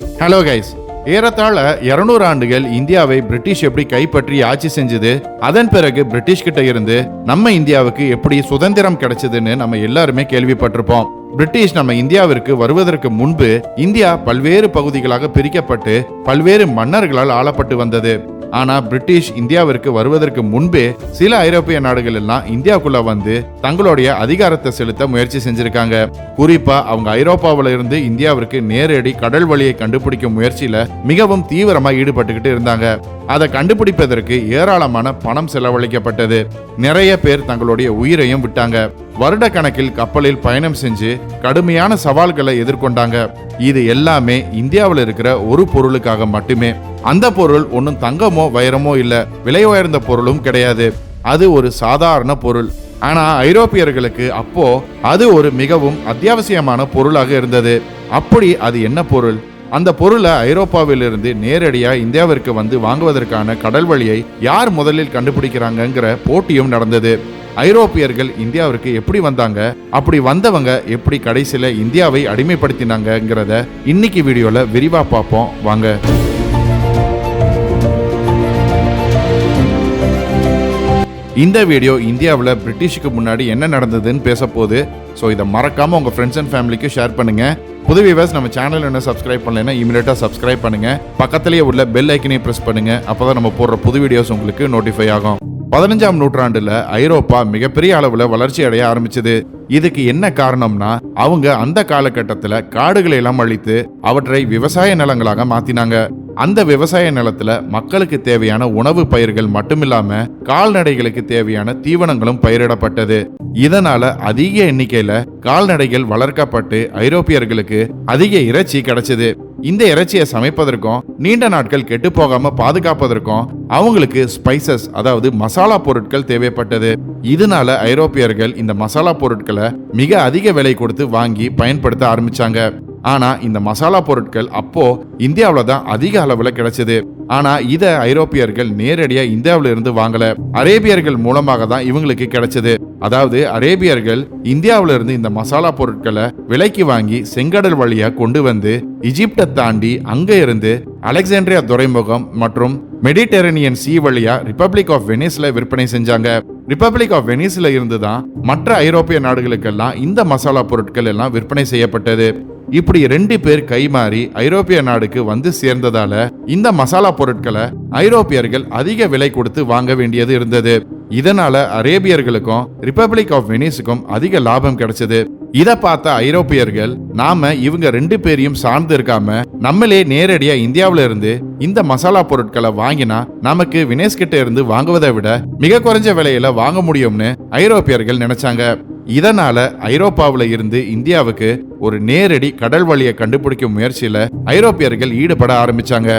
Hello guys ஏறத்தாழ இருநூறு ஆண்டுகள் இந்தியாவை பிரிட்டிஷ் எப்படி கைப்பற்றி ஆட்சி செஞ்சது அதன் பிறகு பிரிட்டிஷ் கிட்ட இருந்து நம்ம இந்தியாவுக்கு எப்படி சுதந்திரம் கிடைச்சதுன்னு நம்ம எல்லாருமே கேள்விப்பட்டிருப்போம். பிரிட்டிஷ் நம்ம இந்தியாவிற்கு வருவதற்கு முன்பு இந்தியா பல்வேறு பகுதிகளாக பிரிக்கப்பட்டு பல்வேறு மன்னர்களால் ஆளப்பட்டு வந்தது. ஆனா பிரிட்டிஷ் இந்தியாவிற்கு வருவதற்கு முன்பே சில ஐரோப்பிய நாடுகள் எல்லாம் இந்தியாவுக்குள்ள வந்து தங்களுடைய அதிகாரத்தை செலுத்த முயற்சி செஞ்சிருக்காங்க. குறிப்பா அவங்க ஐரோப்பாவில இருந்து இந்தியாவிற்கு நேரடி கடல் வழியை கண்டுபிடிக்கும் முயற்சியில மிகவும் தீவிரமா ஈடுபட்டுக்கிட்டு இருந்தாங்க. அதை கண்டுபிடிப்பதற்கு ஏராளமான பணம் செலவழிக்கப்பட்டது. நிறைய பேர் தங்களுடைய உயிரையும் விட்டாங்க. வருட கணக்கில் கப்பலில் பயணம் செஞ்சு கடுமையான சவால்களை எதிர்கொண்டாங்க. இது எல்லாமே இந்தியாவில் இருக்கிற ஒரு பொருளுக்காக மட்டுமே. அந்த பொருள் ஒன்றும் தங்கமோ வைரமோ இல்ல. விலை உயர்ந்த பொருளும் கிடையாது. அது ஒரு சாதாரண பொருள். ஆனா ஐரோப்பியர்களுக்கு அப்போ அது ஒரு மிகவும் அத்தியாவசியமான பொருளாக இருந்தது. அப்படி அது என்ன பொருள்? அந்த பொருளை ஐரோப்பாவிலிருந்து நேரடியாக இந்தியாவிற்கு வந்து வாங்குவதற்கான கடல் வழியை யார் முதலில் கண்டுபிடிக்கிறாங்கங்கிற போட்டியும் நடந்தது. ஐரோப்பியர்கள் இந்தியாவிற்கு எப்படி வந்தாங்க அப்படி வந்தவங்க எப்படி கடைசியில் இந்தியாவை அடிமைப்படுத்தினாங்கங்கிறத இன்னைக்கு வீடியோவில் விரிவாக பார்ப்போம். வாங்க. இந்த வீடியோ இந்தியாவில் பிரிட்டிஷுக்கு முன்னாடி என்ன நடந்ததுன்னு பேச போகுது ஸோ இதை மறக்காமல் உங்கள் ஃப்ரெண்ட்ஸ் அண்ட் ஃபேமிலிக்கு ஷேர் பண்ணுங்கள் புது வியூவர்ஸ் நம்ம சேனல் என்ன சப்ஸ்கிரைப் பண்ணலைன்னா இமீடியட்டாக சப்ஸ்கிரைப் பண்ணுங்க. பக்கத்துலேயே உள்ள பெல் ஐக்கனையும் ப்ரெஸ் அப்போ தான் நம்ம போடுற புது வீடியோஸ் உங்களுக்கு நோட்டிஃபை ஆகும். பதினஞ்சாம் நூற்றாண்டுல ஐரோப்பா மிகப்பெரிய அளவுல வளர்ச்சி அடைய ஆரம்பிச்சது. இதுக்கு என்ன காரணம்னா அவங்க அந்த காலகட்டத்துல காடுகளை எல்லாம் அழித்து அவற்றை விவசாய நிலங்களாக மாத்தினாங்க. அந்த விவசாய நிலத்துல மக்களுக்கு தேவையான உணவு பயிர்கள் மட்டுமில்லாம கால்நடைகளுக்கு தேவையான தீவனங்களும் பயிரிடப்பட்டது. இதனால அதிக எண்ணிக்கையில கால்நடைகள் வளர்க்கப்பட்டு ஐரோப்பியர்களுக்கு அதிக இறைச்சி கிடைச்சது. இந்த இறைச்சியை சமைப்பதற்கும் நீண்ட நாட்கள் கெட்டு போகாம பாதுகாப்பதற்கும் அவங்களுக்கு ஸ்பைசஸ் அதாவது மசாலா பொருட்கள் தேவைப்பட்டது. இதனால ஐரோப்பியர்கள் இந்த மசாலா பொருட்களை மிக அதிக விலை கொடுத்து வாங்கி பயன்படுத்த ஆரம்பிச்சாங்க. ஆனால் இந்த மசாலா பொருட்கள் அப்போ இந்தியாவில் தான் அதிக அளவில் கிடைச்சது. ஆனால் இதை ஐரோப்பியர்கள் நேரடியாக இந்தியாவிலிருந்து வாங்கல. அரேபியர்கள் மூலமாக தான் இவங்களுக்கு கிடைச்சது. அதாவது அரேபியர்கள் இந்தியாவிலிருந்து இந்த மசாலா பொருட்களை விலைக்கு வாங்கி செங்கடல் வழியாக கொண்டு வந்து இஜிப்டை தாண்டி அங்கே இருந்து அலெக்சாண்ட்ரியா துறைமுகம் மற்றும் மெடிடரேனியன் சீ வழியா ரிப்பப்ளிக் ஆஃப் வெனிஸ்ல விற்பனை செஞ்சாங்க. ரிப்பப்ளிக் ஆஃப் வெனிஸ்ல இருந்து தான் மற்ற ஐரோப்பிய நாடுகளுக்கெல்லாம் இந்த மசாலா பொருட்கள் எல்லாம் விற்பனை செய்யப்பட்டது. இப்படி ரெண்டு பேர் கைமாறி ஐரோப்பிய நாடுக்கு வந்து சேர்ந்ததால இந்த மசாலா பொருட்களை ஐரோப்பியர்கள் அதிக விலை கொடுத்து வாங்க வேண்டியது இருந்தது. இதனால அரேபியர்களுக்கும் ரிப்பப்ளிக் ஆஃப் வெனிஸுக்கும் அதிக லாபம் கிடைச்சது. இதை பார்த்த ஐரோப்பியர்கள் நாம இவங்க ரெண்டு பேரையும் சார்ந்து இருக்காம நம்மளே நேரடியா இந்தியாவில இருந்து இந்த மசாலா பொருட்களை வாங்கினா நமக்கு வினேஷ் கிட்ட இருந்து வாங்குவதை விட மிக குறைஞ்ச விலையில வாங்க முடியும்னு ஐரோப்பியர்கள் நினைச்சாங்க. இதனால ஐரோப்பாவில இருந்து இந்தியாவுக்கு ஒரு நேரடி கடல் வழியை கண்டுபிடிக்கும் முயற்சியில ஐரோப்பியர்கள் ஈடுபட ஆரம்பிச்சாங்க.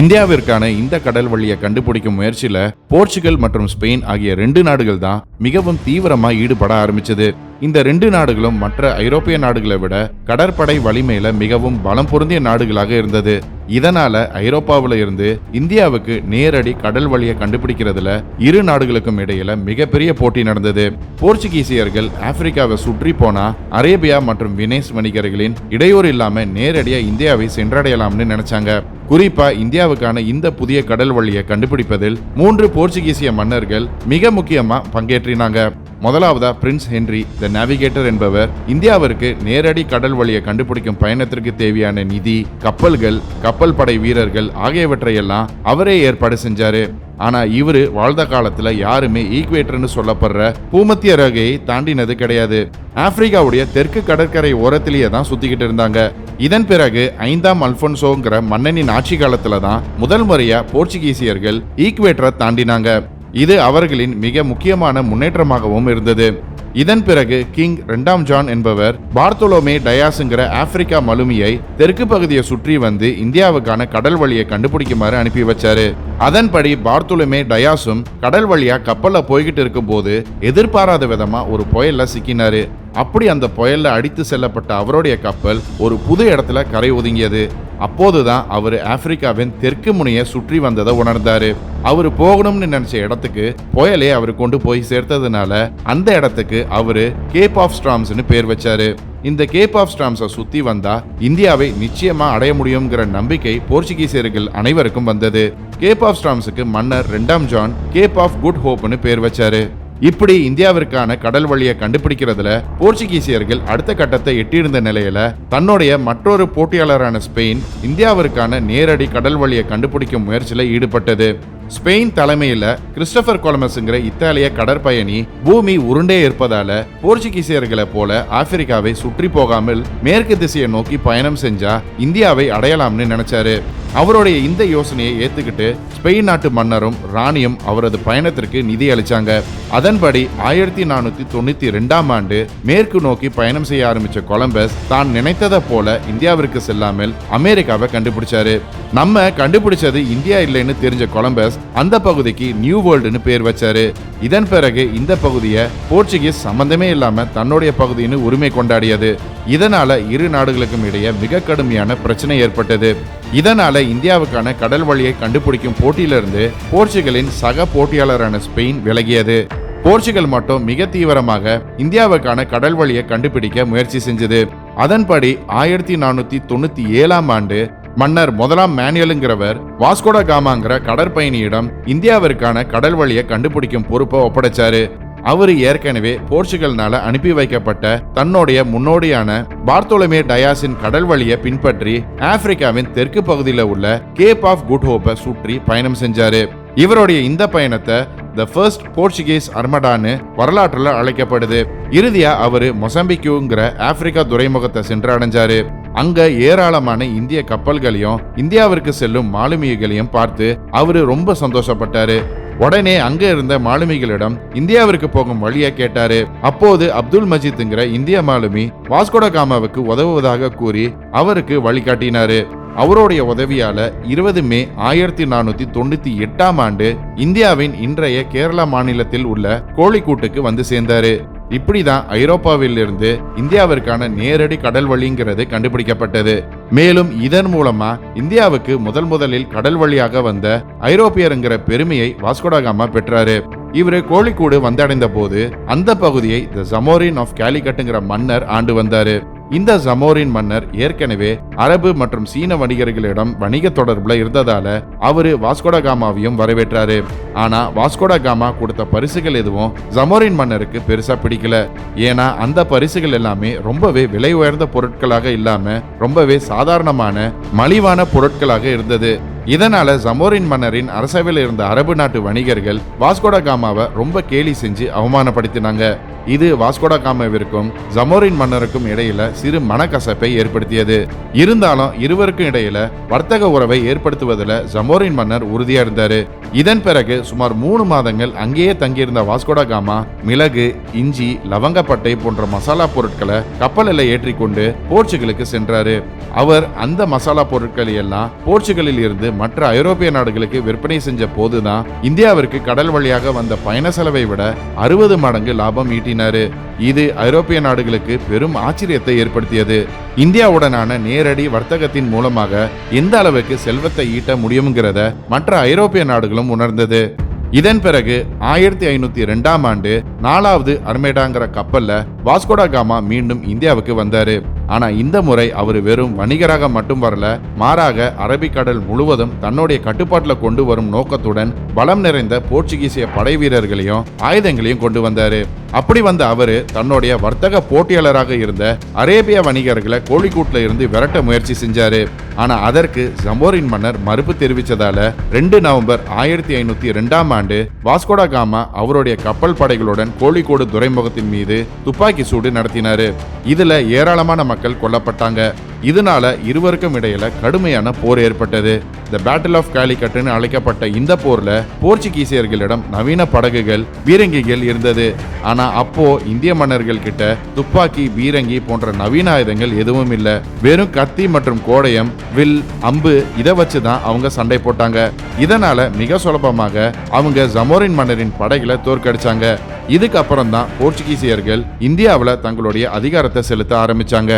இந்தியாவிற்கான இந்த கடல் வழியை கண்டுபிடிக்கும் முயற்சியில போர்ச்சுகல் மற்றும் ஸ்பெயின் ஆகிய ரெண்டு நாடுகள் தான் மிகவும் தீவிரமா ஈடுபட ஆரம்பிச்சது. இந்த ரெண்டு நாடுகளும் மற்ற ஐரோப்பிய நாடுகளை விட கடற்படை வலிமையில மிகவும் பலம் பொருந்திய நாடுகளாக இருந்தது. இதனால ஐரோப்பாவில இருந்து இந்தியாவுக்கு நேரடி கடல் வழியை கண்டுபிடிக்கிறதுல இரு நாடுகளுக்கும் இடையில மிகப்பெரிய போட்டி நடந்தது. போர்ச்சுகீசியர்கள் ஆப்பிரிக்காவை சுற்றி போனா அரேபியா மற்றும் வினேஸ் வணிகர்களின் இடையூறு இல்லாம நேரடியா இந்தியாவை சென்றடையலாம்னு நினைச்சாங்க. குறிப்பா இந்தியாவுக்கான இந்த புதிய கடல் வழியை கண்டுபிடிப்பதில் மூன்று போர்ச்சுகீசிய மன்னர்கள் மிக முக்கியமா பங்கேற்றினாங்க. முதலாவதா பிரின்ஸ் ஹென்றி த நேவிகேட்டர் என்பவர் இந்தியாவிற்கு நேரடி கடல் வழியை கண்டுபிடிக்கும் பயணத்திற்கு தேவையான நிதி கப்பல்கள் கப்பல் படை வீரர்கள் ஆகியவற்றையெல்லாம் அவரே ஏற்பாடு செஞ்சாரு. ஆனா இவரு வாழ்ந்த காலத்துல யாருமே ஈக்குவேட்டர்னு சொல்லப்படுற பூமத்திய ரேகையை தாண்டினது கிடையாது. ஆப்பிரிக்காவுடைய தெற்கு கடற்கரை ஓரத்திலேயே தான் சுத்திக்கிட்டு இருந்தாங்க. இதன் பிறகு ஐந்தாம் அல்போன்சோங்கிற மன்னனின் ஆட்சி காலத்துல தான் முதல் முறையா போர்ச்சுகீசியர்கள் ஈக்குவேட்டரை தாண்டினாங்க. இது அவர்களின் மிக முக்கியமான முன்னேற்றமாகவும் இருந்தது. இதன் பிறகு கிங் இரண்டாம் ஜான் என்பவர் பார்த்தோலோமே டயாஸுங்கிற ஆப்பிரிக்கா மலுமியை தெற்கு பகுதியை சுற்றி வந்து இந்தியாவுக்கான கடல் வழியை கண்டுபிடிக்குமாறு அனுப்பி வச்சாரு. அதன்படி பார்த்தோலோமே டயாஸும் கடல் வழியா கப்பல்ல போய்கிட்டு இருக்கும்போது எதிர்பாராத விதமா ஒரு புயல்ல சிக்கினாரு. அப்படி அந்த புயல்ல அடித்து செல்லப்பட்ட அவருடைய கப்பல் ஒரு புது இடத்துல கரை ஒதுங்கியது. அப்போதுதான் அவர் ஆப்பிரிக்காவின் தெற்கு முனையை சுற்றி வந்ததை உணர்ந்தாரு. அவர் போகணும்னு நினைச்ச இடத்துக்கு புயலே அவர் கொண்டு போய் சேர்த்ததுனால அந்த இடத்துக்கு அவரு கேப் ஆஃப் ஸ்ட்ராம்ஸ்னு பேர் வச்சாரு. இந்த கேப் ஆஃப் ஸ்ட்ராம்ஸை சுத்தி வந்தா இந்தியாவை நிச்சயமா அடைய முடியுங்கிற நம்பிக்கை போர்ச்சுகீசியர்கள் அனைவருக்கும் வந்தது. கேப் ஆஃப் ஸ்ட்ராம்ஸுக்கு மன்னர் ரெண்டாம் ஜான் கேப் ஆஃப் குட் ஹோப்னு பேர் வச்சாரு. இப்படி இந்தியாவிற்கான கடல் வழியை கண்டுபிடிக்கிறதுல போர்ச்சுகீசியர்கள் அடுத்த கட்டத்தை எட்டியிருந்த நிலையில தன்னுடைய மற்றொரு போட்டியாளரான ஸ்பெயின் இந்தியாவிற்கான நேரடி கடல் வழியை கண்டுபிடிக்கும் முயற்சியில ஈடுபட்டது. ஸ்பெயின் தலைமையில கிறிஸ்டபர் கொலமஸ்ங்கிற இத்தாலிய கடற்பயணி பூமி உருண்டே இருப்பதால போர்ச்சுகீசியர்களை போல ஆப்பிரிக்காவை சுற்றி போகாமல் மேற்கு திசையை நோக்கி பயணம் செஞ்சா இந்தியாவை அடையலாம்னு நினைச்சாரு. அவருடைய இந்த யோசனையை ஏத்துக்கிட்டு ஸ்பெயின் நாட்டு மன்னரும் ராணியும் அவரது பயணத்திற்கு நிதி அளிச்சாங்க. அதன் அதன்படி ஆயிரத்தி நானூத்தி தொண்ணூத்தி ரெண்டாம் ஆண்டு மேற்கு நோக்கி பயணம் செய்ய ஆரம்பிச்ச கொலம்பஸ் தான் நினைத்ததை போல இந்தியாவிற்கு செல்லாமல் அமெரிக்காவை கண்டுபிடிச்சாரு. நம்ம கண்டுபிடிச்சது இந்தியா இல்லைன்னு தெரிஞ்ச கொலம்பஸ் அந்த பகுதிக்கு நியூ வேர்ல்டுன்னு பேர் வச்சாரு. இதன் பிறகு இந்த பகுதியை போர்ச்சுகீஸ் சம்பந்தமே இல்லாம தன்னுடைய பகுதின்னு உரிமை கொண்டாடியது. இதனால இரு நாடுகளுக்கும் இடையே மிக கடுமையான பிரச்சனை ஏற்பட்டது. இதனால இந்தியாவுக்கான கடல் வழியை கண்டுபிடிக்கும் போட்டியிலிருந்து போர்ச்சுகலின் சக போட்டியாளரான ஸ்பெயின் விலகியது. போர்ச்சுகல் மட்டும் மிக தீவிரமாக இந்தியாவுக்கான கடல் வழியை கண்டுபிடிக்க முயற்சி செஞ்சது. அதன்படி ஆயிரத்தி நானூத்தி தொண்ணூத்தி ஏழாம் ஆண்டு மன்னர் முதலாம் மேனுவலுங்கிறவர் வாஸ்கோட காமாங்கிற கடற்பயணியிடம் இந்தியாவிற்கான கடல் வழியை கண்டுபிடிக்கும் பொறுப்பை ஒப்படைச்சாரு. அவர் ஏற்கனவே போர்ச்சுகல்னால அனுப்பி வைக்கப்பட்ட தன்னுடைய முன்னோடியான பார்த்தோலமே டயாஸின் கடல் வழியை பின்பற்றி ஆப்பிரிக்காவின் தெற்கு பகுதியில் உள்ள கேப் ஆஃப் குட் ஹோப்பை சுற்றி பயணம் செஞ்சாரு. இவருடைய இந்த பயணத்தை த ஃபர்ஸ்ட் போர்ச்சுகீஸ் அர்மடான்னு வரலாற்றில் அழைக்கப்படுது. இறுதியா அவரு மொசம்பிக்குங்கிற ஆப்பிரிக்கா துறைமுகத்தை சென்றடைஞ்சாரு. அங்க ஏராளமான இந்திய கப்பல்களையும் இந்தியாவிற்கு செல்லும் மாலுமிகளையும் பார்த்து அவரு ரொம்ப சந்தோஷப்பட்டாரு. உடனே அங்க இருந்த மாலுமிகளிடம் இந்தியாவிற்கு போகும் வழியை கேட்டாரு. அப்போது அப்துல் மஜித்ங்கிற இந்திய மாலுமி வாஸ்கோட காமாவுக்கு உதவுவதாக கூறி அவருக்கு வழிகாட்டினாரு. அவருடைய உதவியால இருபது மே ஆயிரத்தி நானூத்தி தொண்ணூத்தி எட்டாம் ஆண்டு இந்தியாவின் இன்றைய கேரளா மாநிலத்தில் உள்ள கோழிக்கூட்டுக்கு வந்து சேர்ந்தாரு. இப்படிதான் ஐரோப்பாவில் இருந்து இந்தியாவிற்கான நேரடி கடல் வழிங்கிறது கண்டுபிடிக்கப்பட்டது. மேலும் இதன் மூலமா இந்தியாவுக்கு முதல் முதலில் கடல் வழியாக வந்த ஐரோப்பியருங்கிற பெருமையை வாஸ்கோடகாமா பெற்றாரு. இவரு கோழிக்கூடு வந்தடைந்த போது அந்த பகுதியை த ஜமோரின் ஆஃப் கேலிகட்டுங்கிற மன்னர் ஆண்டு வந்தாரு. இந்த ஜமோரின் மன்னர் ஏற்கனவே அரபு மற்றும் சீன வணிகர்களிடம் வணிக தொடர்புல இருந்ததால அவரு வாஸ்கோடகாமாவையும் வரவேற்றாரு. ஆனா வாஸ்கோடகாமா கொடுத்த பரிசுகள் எதுவும் ஜமோரின் மன்னருக்கு பெருசா பிடிக்கல. ஏன்னா அந்த பரிசுகள் எல்லாமே ரொம்பவே விலை உயர்ந்த பொருட்களாக இல்லாம ரொம்பவே சாதாரணமான மலிவான பொருட்களாக இருந்தது. இதனால ஜமோரின் மன்னரின் அரசவையில் இருந்த அரபு நாட்டு வணிகர்கள் வாஸ்கோட காமாவை ரொம்ப கேலி செஞ்சு அவமானப்படுத்தினாங்க. இது வாஸ்கோடா காமாவிற்கும் ஜமோரின் மன்னருக்கும் இடையில சிறு மனக்கசப்பை ஏற்படுத்தியது. இருந்தாலும் இருவருக்கும் இடையில வர்த்தக உறவை ஏற்படுத்துவதில் ஜமோரின் மன்னர் உறுதியா இருந்தாரு. இதன் பிறகு சுமார் மூணு மாதங்கள் அங்கேயே தங்கியிருந்த வாஸ்கோடா காமா மிளகு இஞ்சி லவங்கப்பட்டை போன்ற மசாலா பொருட்களை கப்பலில் ஏற்றிக்கொண்டு போர்ச்சுகலுக்கு சென்றாரு. அவர் அந்த மசாலா பொருட்களை எல்லாம் போர்ச்சுகலில் இருந்து மற்ற ஐரோப்பிய நாடுகளுக்கு விற்பனை செஞ்ச போதுதான் இந்தியாவிற்கு கடல் வழியாக வந்த பயண செலவை விட அறுபது மடங்கு லாபம் ஈட்டி இது ஐரோப்பிய நாடுகளுக்கு பெரும் ஆச்சரியத்தை ஏற்படுத்தியது. இந்தியாவுடனான நேரடி வர்த்தகத்தின் மூலமாக எந்த அளவுக்கு செல்வத்தை ஈட்ட முடியுங்கிறத மற்ற ஐரோப்பிய நாடுகளும் உணர்ந்தது. இதன் பிறகு ஆயிரத்தி ஐநூத்தி ரெண்டாம் ஆண்டு நாலாவது அர்மேடாங்கிற கப்பல்ல வாஸ்கோடா காமா மீண்டும் இந்தியாவுக்கு வந்தாரு. ஆனா இந்த முறை அவர் வெறும் வணிகராக மட்டும் வரல மாறாக அரபிக்கடல் முழுவதும் தன்னுடைய கட்டுப்பாட்டில் கொண்டு வரும் நோக்கத்துடன் பலம் நிறைந்த போர்ச்சுகீசிய படை வீரர்களையும் ஆயுதங்களையும் கொண்டு வந்தாரு. அப்படி வந்த அவரு தன்னுடைய வர்த்தக போட்டியாளராக இருந்த அரேபிய வணிகர்களை கோழிக்கூட்ல இருந்து விரட்ட முயற்சி செஞ்சாரு. ஆனா அதற்கு ஜம்போரின் மன்னர் மறுப்பு தெரிவித்ததால ரெண்டு நவம்பர் ஆயிரத்தி ஐநூத்தி ரெண்டாம் ஆண்டு வாஸ்கோடா காமா அவருடைய கப்பல் படைகளுடன் கோழிக்கோடு துறைமுகத்தின் மீது துப்பாக்கி சூடு நடத்தினாரு. இதுல ஏராளமான மக்கள் கொல்லப்பட்டாங்க. இதனால இருவருக்கும் இடையில கடுமையான போர் ஏற்பட்டது. த பேட்டில் ஆஃப் காலிக்கட்டுன்னு அழைக்கப்பட்ட இந்த போர்ல போர்ச்சுகீசியர்களிடம் நவீன படகுகள் பீரங்கிகள் இருந்தது. ஆனா அப்போ இந்திய மன்னர்கள் கிட்ட துப்பாக்கி பீரங்கி போன்ற நவீன ஆயுதங்கள் எதுவும் இல்ல. வெறும் கத்தி மற்றும் கோடயம் வில் அம்பு இதை வச்சு தான் அவங்க சண்டை போட்டாங்க. இதனால மிக சுலபமாக அவங்க ஜமோரின் மன்னரின் படைகளை தோற்கடிச்சாங்க. இதுக்கு அப்புறம் தான் போர்ச்சுகீசியர்கள் இந்தியாவில் தங்களுடைய அதிகாரத்தை செலுத்த ஆரம்பிச்சாங்க.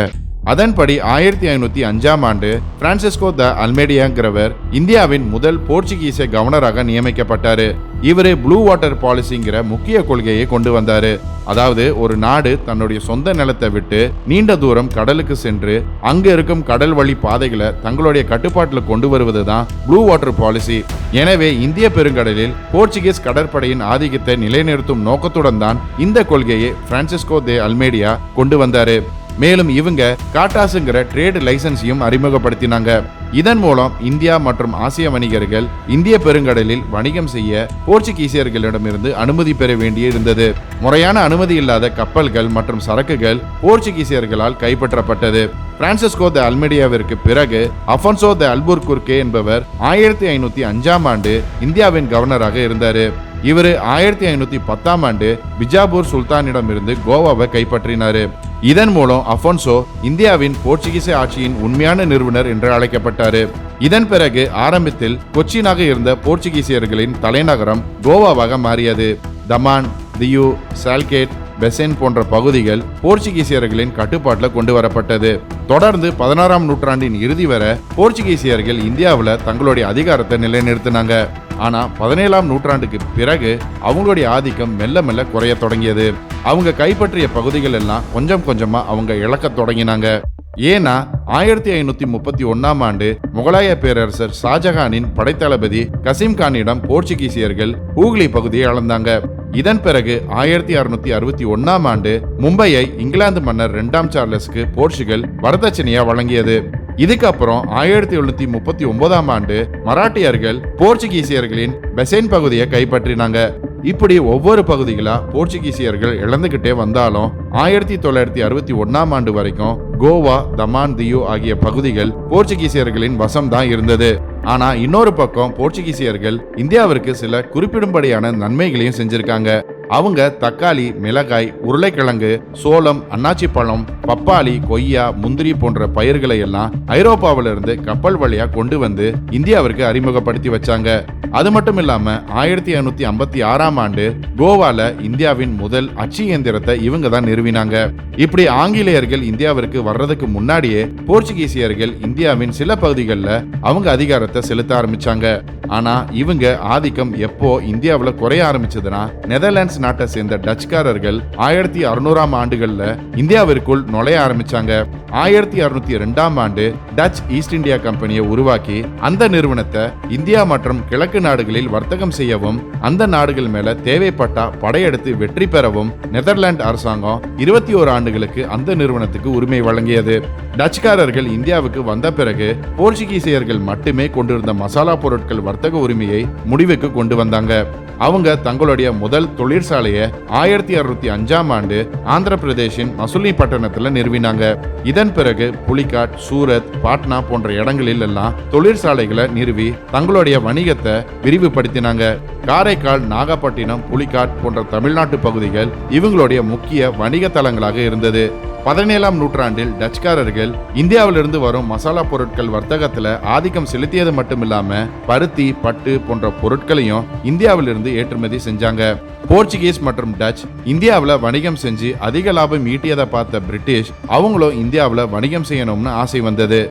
அதன்படி ஆயிரத்தி ஐநூத்தி அஞ்சாம் ஆண்டு பிரான்சிஸ்கோ த அல்மேடியாங்கிறவர் இந்தியாவின் முதல் போர்ச்சுகீச கவர்னராக நியமிக்கப்பட்டாரு. இவரு ப்ளூ வாட்டர் பாலிசிங்கிற முக்கிய கொள்கையை கொண்டு வந்தாரு. அதாவது ஒரு நாடு தன்னுடைய சொந்த நிலத்தை விட்டு நீண்ட தூரம் கடலுக்கு சென்று அங்க இருக்கும் கடல் வழி பாதைகளை தங்களுடைய கட்டுப்பாட்டில் கொண்டு வருவதுதான் ப்ளூ வாட்டர் பாலிசி எனவே இந்திய பெருங்கடலில் போர்ச்சுகீஸ் கடற்படையின் ஆதிக்கத்தை நிலைநிறுத்தும் நோக்கத்துடன் தான் இந்த கொள்கையை பிரான்சிஸ்கோ தே அல்மேடியா கொண்டு வந்தாரு. மேலும் இவங்க காட்டாசுங்கிற ட்ரேடு லைசன்ஸையும் அறிமுகப்படுத்தினாங்க. இதன் மூலம் இந்தியா மற்றும் ஆசிய வணிகர்கள் இந்திய பெருங்கடலில் வணிகம் செய்ய போர்ச்சுகீசியர்களிடமிருந்து அனுமதி பெற வேண்டியிருந்தது. முறையான அனுமதி இல்லாத கப்பல்கள் மற்றும் சரக்குகள் போர்ச்சுகீசியர்களால் கைப்பற்றப்பட்டது. பிரான்சிஸ்கோ த அல்மெடியாவிற்கு பிறகு அஃபன்சோ த அல்புர்குர்கே என்பவர் ஆயிரத்தி ஐநூத்தி அஞ்சாம் ஆண்டு இந்தியாவின் கவர்னராக இருந்தார். இவர் ஆயிரத்தி ஐநூத்தி பத்தாம் ஆண்டு பிஜாப்பூர் சுல்தானிடமிருந்து கோவாவை கைப்பற்றினார். இதன் மூலம் அஃபோன்சோ இந்தியாவின் போர்ச்சுகீச ஆட்சியின் உண்மையான நிறுவனர் என்று அழைக்கப்பட்டார். இதன் பிறகு ஆரம்பத்தில் கொச்சினாக இருந்த போர்ச்சுகீசியர்களின் தலைநகரம் கோவாவாக மாறியது. தமான் தியூ சால்கேட் பெசென் போன்ற பகுதிகள் போர்ச்சுகீசியர்களின் கட்டுப்பாட்டில் கொண்டு வரப்பட்டது. தொடர்ந்து பதினாறாம் நூற்றாண்டின் இறுதி வரை போர்ச்சுகீசியர்கள் இந்தியாவில் தங்களுடைய அதிகாரத்தை நிலைநிறுத்தினாங்க. ஆனா பதினேழாம் நூற்றாண்டுக்கு பிறகு அவங்களுடைய ஆதிக்கம் மெல்ல மெல்ல குறைய தொடங்கியது. அவங்க கைப்பற்றிய பகுதிகள் எல்லாம் கொஞ்சம் கொஞ்சமா அவங்க இழக்க தொடங்கினாங்க. ஏன்னா ஆயிரத்தி ஐநூத்தி முப்பத்தி ஒன்னாம் ஆண்டு முகலாய பேரரசர் ஷாஜஹானின் படைத்தளபதி கசீம் கானிடம் போர்ச்சுகீசியர்கள் ஹூக்ளி பகுதியை அளந்தாங்க. இதன் பிறகு ஆயிரத்தி அறுநூத்தி அறுபத்தி ஒன்னாம் ஆண்டு மும்பையை இங்கிலாந்து மன்னர் இரண்டாம் சார்லஸ்க்கு போர்ச்சுகல் வரதட்சணையா வழங்கியது. இதுக்கப்புறம் ஆயிரத்தி எழுநூத்தி முப்பத்தி ஒன்பதாம் ஆண்டு மராட்டியர்கள் போர்ச்சுகீசியர்களின் பெசைன் பகுதியை கைப்பற்றினாங்க. இப்படி ஒவ்வொரு பகுதிகளா போர்ச்சுகீசியர்கள் இழந்துகிட்டே வந்தாலும் ஆயிரத்தி தொள்ளாயிரத்தி அறுபத்தி ஒன்னாம் ஆண்டு வரைக்கும் கோவா தமான் தியு ஆகிய பகுதிகள் போர்ச்சுகீசியர்களின் வசம் தான் இருந்தது. ஆனா இன்னொரு பக்கம் போர்ச்சுகீசியர்கள் இந்தியாவிற்கு சில குறிப்பிடும்படியான நன்மைகளையும் செஞ்சிருக்காங்க. அவங்க தக்காளி மிளகாய் உருளைக்கிழங்கு சோளம் அன்னாச்சி பழம் பப்பாளி கொய்யா முந்திரி போன்ற பயிர்களை எல்லாம் ஐரோப்பாவிலிருந்து கப்பல் வழியா கொண்டு வந்து இந்தியாவிற்கு அறிமுகப்படுத்தி வச்சாங்க. அது மட்டும் இல்லாம ஆயிரத்தி ஐநூத்தி ஐம்பத்தி ஆறாம் ஆண்டு கோவால இந்தியாவின் முதல் அச்சு இயந்திரத்தை இவங்க தான் நிறுவினாங்க. இப்படி ஆங்கிலேயர்கள் இந்தியாவிற்கு வர்றதுக்கு முன்னாடியே போர்ச்சுகீசியர்கள் இந்தியாவின் சில பகுதிகளில் அவங்க அதிகாரத்தை செலுத்த ஆரம்பிச்சாங்க. ஆனா இவங்க ஆதிக்கம் எப்போ இந்தியாவில் குறைய ஆரம்பிச்சதுன்னா நெதர்லாண்ட்ஸ் நாட்டை சேர்ந்த டச்சுக்காரர்கள் ஆயிரத்தி அறுநூறாம் ஆண்டுகள்ல இந்தியாவிற்குள் நுழைய ஆரம்பிச்சாங்க. ஆயிரத்தி அறுநூத்தி ரெண்டாம் ஆண்டு டச் ஈஸ்ட் இந்தியா கம்பெனியை உருவாக்கி அந்த நிறுவனத்தை இந்தியா மற்றும் கிழக்கு நாடுகளில் வர்த்தகம் செய்யவும் அந்த நாடுகள் மேல தேவைப்பட்டா படையெடுத்து வெற்றி பெறவும் நெதர்லாந்து அரசாங்கம் இருபத்தி ஓரு ஆண்டுகளுக்கு அந்த நிறுவனத்துக்கு உரிமை வழங்கியது. டச்சுக்காரர்கள் இந்தியாவுக்கு வந்த பிறகு போர்ச்சுகீசியர்கள் மட்டுமே கொண்டிருந்த மசாலா பொருட்கள் வர்த்தக உரிமையை முடிவுக்கு கொண்டு வந்தாங்க. அவங்க தங்களுடைய முதல் தொழிற்சாலையை ஆயிரத்தி அறுநூத்தி அஞ்சாம் ஆண்டு ஆந்திர பிரதேஷின் மசூலி பட்டணத்துல நிறுவினாங்க. இதன் பிறகு புலிகாட் சூரத் பாட்னா போன்ற இடங்களில் எல்லாம் தொழிற்சாலைகளை நிறுவி தங்களுடைய வணிகத்தை விரிவுபடுத்தினாங்க. காரைக்கால் நாகப்பட்டினம் புலிகாட் போன்ற தமிழ்நாட்டு பகுதிகள் இவங்களுடைய முக்கிய வணிக தலங்களாக இருந்தது. பதினேழாம் நூற்றாண்டில் டச்சுக்காரர்கள் இந்தியாவிலிருந்து வரும் மசாலா பொருட்கள் வர்த்தகத்துல ஆதிக்கம் செலுத்தியது மட்டும் இல்லாம பருத்தி பட்டு போன்ற பொருட்களையும் இந்தியாவிலிருந்து ஏற்றுமதி செஞ்சாங்க. போர்ச்சுகீஸ் மற்றும் டச் இந்தியாவில் வணிகம் செஞ்சு அதிக லாபம் ஈட்டியதை பார்த்த பிரிட்டிஷ் அவங்களும் இந்தியாவில் வணிகம் செய்யணும்னு ஆசை வந்தது.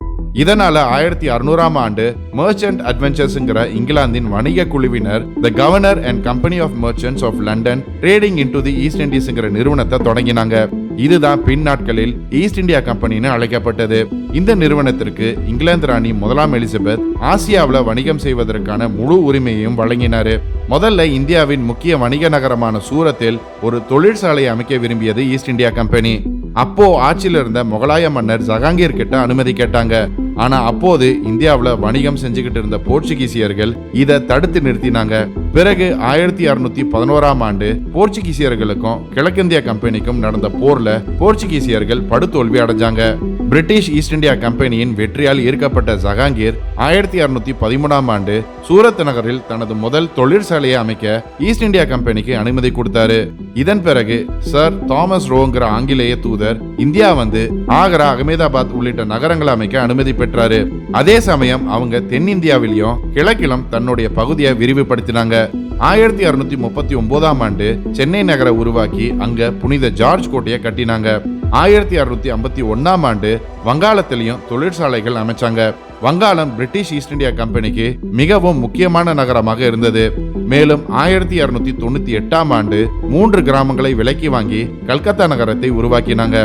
இதனால ஆயிரத்தி அறுநூறாம் ஆண்டு மர்ச்சன்ட் அட்வென்ச்சர்ஸ்ங்கிற இங்கிலாந்தின் வணிக குழுவினர் the governor and company of merchants of London trading into the east இண்டீஸ்ங்கிற நிறுவனத்தை தொடங்கினாங்க. இதுதான் பின் நாட்களில் ஈஸ்ட் இந்தியா கம்பெனின்னு அழைக்கப்பட்டது. இந்த நிறுவனத்திற்கு இங்கிலாந்து ராணி முதலாம் எலிசபெத் ஆசியாவில் வணிகம் செய்வதற்கான முழு உரிமையையும் வழங்கினார். முதல்ல இந்தியாவின் முக்கிய வணிக நகரமான சூரத்தில் ஒரு தொழிற்சாலையை அமைக்க விரும்பியது ஈஸ்ட் இந்தியா கம்பெனி அப்போ ஆட்சியில் இருந்த முகலாய மன்னர் ஜஹாங்கீர் கிட்ட அனுமதி கேட்டாங்க. ஆனா அப்போது இந்தியாவுல வணிகம் செஞ்சுக்கிட்டு இருந்த போர்ச்சுகீசியர்கள் இதை தடுத்து நிறுத்தினாங்க. பிறகு ஆயிரத்தி அறுநூத்தி பதினோராம் ஆண்டு போர்ச்சுகீசியர்களுக்கும் கிழக்கிந்திய கம்பெனிக்கும் நடந்த போர்ல போர்ச்சுகீசியர்கள் படுதோல்வி அடைஞ்சாங்க. பிரிட்டிஷ் ஈஸ்ட் இந்தியா கம்பெனியின் வெற்றியால் ஈர்க்கப்பட்ட ஜஹாங்கீர் ஆயிரத்தி அறுநூத்தி பதிமூணாம் ஆண்டு சூரத் நகரில் தனது முதல் தொழிற்சாலையை அமைக்க ஈஸ்ட் இந்தியா கம்பெனிக்கு அனுமதி கொடுத்தாரு. இதன் பிறகு சர் தாமஸ் ரோங்கிற ஆங்கிலேய தூதர் இந்தியா வந்து ஆக்ரா அகமதாபாத் உள்ளிட்ட நகரங்களை அமைக்க அனுமதி பெற்றாரு. அதே சமயம் அவங்க தென்னிந்தியாவிலையும் கிழக்கிலும் தன்னுடைய பகுதியை விரிவுபடுத்தினாங்க. ஆயிரத்தி அறுநூத்தி முப்பத்தி ஒன்பதாம் ஆண்டு சென்னை நகரை உருவாக்கி அங்க புனித ஜார்ஜ் கோட்டையை கட்டினாங்க. ஆயிரத்தி அறுநூத்தி ஐம்பத்தி ஒன்னாம் ஆண்டு வங்காளத்திலையும் தொழிற்சாலைகள் அமைச்சாங்க. வங்காளம் பிரிட்டிஷ் ஈஸ்ட் இந்தியா கம்பெனிக்கு மிகவும் முக்கியமான நகரமாக இருந்தது. மேலும் ஆயிரத்தி இருநூத்தி தொண்ணூத்தி எட்டாம் ஆண்டு மூன்று கிராமங்களை விலக்கி வாங்கி கல்கத்தா நகரத்தை உருவாக்கினாங்க.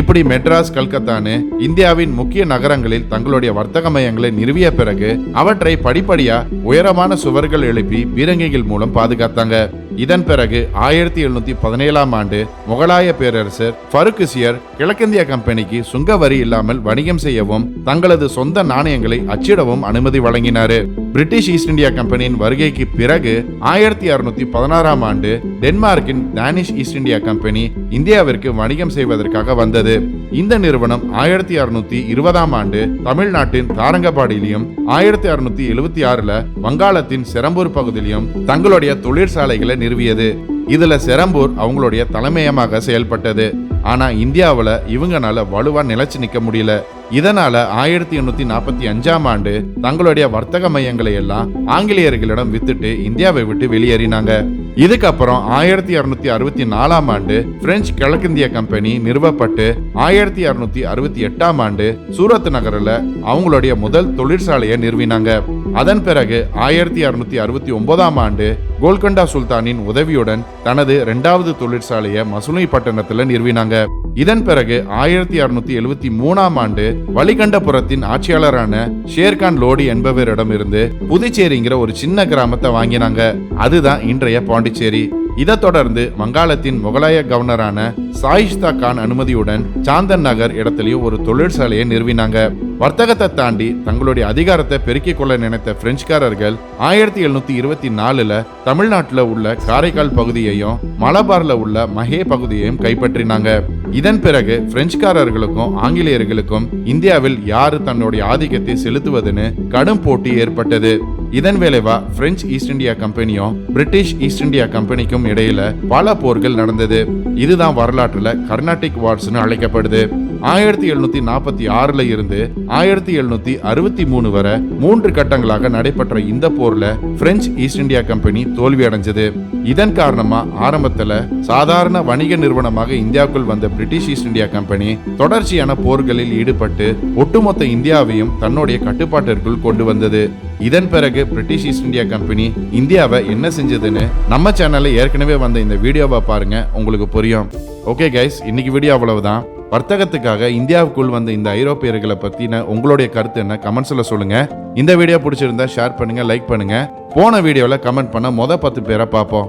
இப்படி மெட்ராஸ் கல்கத்தான்னு இந்தியாவின் முக்கிய நகரங்களில் தங்களுடைய வர்த்தக மையங்களை நிறுவிய பிறகு அவற்றை படிப்படியா உயரமான சுவர்கள் எழுப்பி பீரங்கிகள் மூலம் பாதுகாத்தாங்க. இதன் பிறகு ஆயிரத்தி எழுநூத்தி பதினேழாம் ஆண்டு முகலாய பேரரசர் ஃபருக்குசியர் கிழக்கிந்திய கம்பெனிக்கு சுங்க வரி இல்லாமல் வணிகம் செய்யவும் தங்களது சொந்த நாணயங்கள் அச்சிடவும் அனுமதி வழங்கினார். பிரிட்டிஷ் ஈஸ்ட் இந்தியா கம்பெனியின் வருகைக்கு பிறகு ஆயிரத்தி அறுநூத்தி பதினாறாம் ஆண்டு டென்மார்க்கின் தானிஷ் ஈஸ்ட் இந்தியா கம்பெனி இந்தியாவிற்கு வணிகம் செய்வதற்காக வந்தது. இந்த நிறுவனம் ஆயிரத்தி அறுநூத்தி இருபதாம் ஆண்டு தமிழ்நாட்டின் தாரங்கபாடியிலும் ஆயிரத்தி அறுநூத்தி எழுவத்தி ஆறுல வங்காளத்தின் செரம்பூர் பகுதியிலும் தங்களுடைய தொழிற்சாலைகளை நிறுவியது. இதுல செரம்பூர் அவங்களுடைய தலைமையமாக செயல்பட்டது. ஆனா இந்தியாவுல இவங்கனால வலுவா நிலைச்சு நிக்க முடியல. இதனால ஆயிரத்தி எண்ணூத்தி நாற்பத்தி அஞ்சாம் ஆண்டு தங்களுடைய வர்த்தக மையங்களை எல்லாம் ஆங்கிலேயர்களிடம் வித்துட்டு இந்தியாவை விட்டு வெளியேறினாங்க. இதுக்கப்புறம் ஆயிரத்தி அறுநூத்தி அறுபத்தி நாலாம் ஆண்டு பிரெஞ்சு கிழக்கிந்திய கம்பெனி நிறுவப்பட்டு ஆயிரத்தி அறுநூத்தி அறுபத்தி எட்டாம் ஆண்டு சூரத் நகரில் அவங்களுடைய முதல் தொழிற்சாலையை நிறுவினாங்க. அதன் பிறகு ஆயிரத்தி அறுநூத்தி அறுபத்தி ஒன்பதாம் ஆண்டு கோல்கண்டா சுல்தானின் உதவியுடன் தனது இரண்டாவது தொழிற்சாலையை மசுனி பட்டணத்துல நிறுவினாங்க. இதன் பிறகு ஆயிரத்தி அறுநூத்தி எழுவத்தி மூணாம் ஆண்டு வலிகண்டபுரத்தின் ஆட்சியாளரான ஷேர்கான் லோடி என்பவரிடமிருந்து புதுச்சேரிங்கிற ஒரு சின்ன கிராமத்தை வாங்கினாங்க. அதுதான் இன்றைய பாண்டிச்சேரி. இதைத் தொடர்ந்து வங்காளத்தின் முகலாய கவர்னரான சாயிஷ்தா கான் அனுமதியுடன் சாந்தன் நகர் இடத்துலயும் ஒரு தொழிற்சாலையை நிறுவினாங்க. வர்த்தகத்தை தாண்டி தங்களுடைய அதிகாரத்தை பெருக்கிக் கொள்ள நினைத்த பிரெஞ்சுக்காரர்கள் ஆயிரத்தி எழுநூத்தி இருபத்தி நாலுல தமிழ்நாட்டுல உள்ள காரைக்கால் பகுதியையும் மலபார்ல உள்ள மகே பகுதியையும் கைப்பற்றினாங்க. இதன் பிறகு பிரெஞ்சுக்காரர்களுக்கும் ஆங்கிலேயர்களுக்கும் இந்தியாவில் யாரு தன்னுடைய ஆதிக்கத்தை செலுத்துவதுன்னு கடும் போட்டி ஏற்பட்டது. இதன் விளைவா பிரெஞ்சு ஈஸ்ட் இந்தியா கம்பெனியும் பிரிட்டிஷ் ஈஸ்ட் இந்தியா கம்பெனிக்கும் இடையில பல போர்கள் நடந்தது. இதுதான் வரலாற்றுல கர்நாடிக் வார்ஸ்னு அழைக்கப்படுது. ஆயிரத்தி எழுநூத்தி நாற்பத்தி ஆறுல இருந்து ஆயிரத்தி எழுநூத்தி அறுபத்தி மூணு வரை மூன்று கட்டங்களாக நடைபெற்ற இந்த போர்ல பிரெஞ்சு ஈஸ்ட் இந்தியா கம்பெனி தோல்வி அடைஞ்சது இதன் காரணமா ஆரம்பத்துல சாதாரண வணிக நிறுவனமாக இந்தியாவுக்குள் வந்த பிரிட்டிஷ் ஈஸ்ட் இந்தியா கம்பெனி தொடர்ச்சியான போர்களில் ஈடுபட்டு ஒட்டுமொத்த இந்தியாவையும் தன்னுடைய கட்டுப்பாட்டிற்குள் கொண்டு வந்தது. இதன் பிறகு பிரிட்டிஷ் ஈஸ்ட் இந்தியா கம்பெனி இந்தியாவை என்ன செஞ்சதுன்னு நம்ம சேனல்ல ஏற்கனவே வந்த இந்த வீடியோவை பாருங்க உங்களுக்கு புரியும். ஓகே கைஸ் இன்னைக்கு வீடியோ அவ்வளவுதான். வர்த்தகத்துக்காக இந்தியாவுக்குள் வந்த இந்த ஐரோப்பியர்களை பற்றின உங்களுடைய கருத்து என்ன? கமெண்ட்ஸில் சொல்லுங்க. இந்த வீடியோ பிடிச்சிருந்தா ஷேர் பண்ணுங்க லைக் பண்ணுங்க. போன வீடியோவில் கமெண்ட் பண்ண மொதல் பத்து பேரை பார்ப்போம்.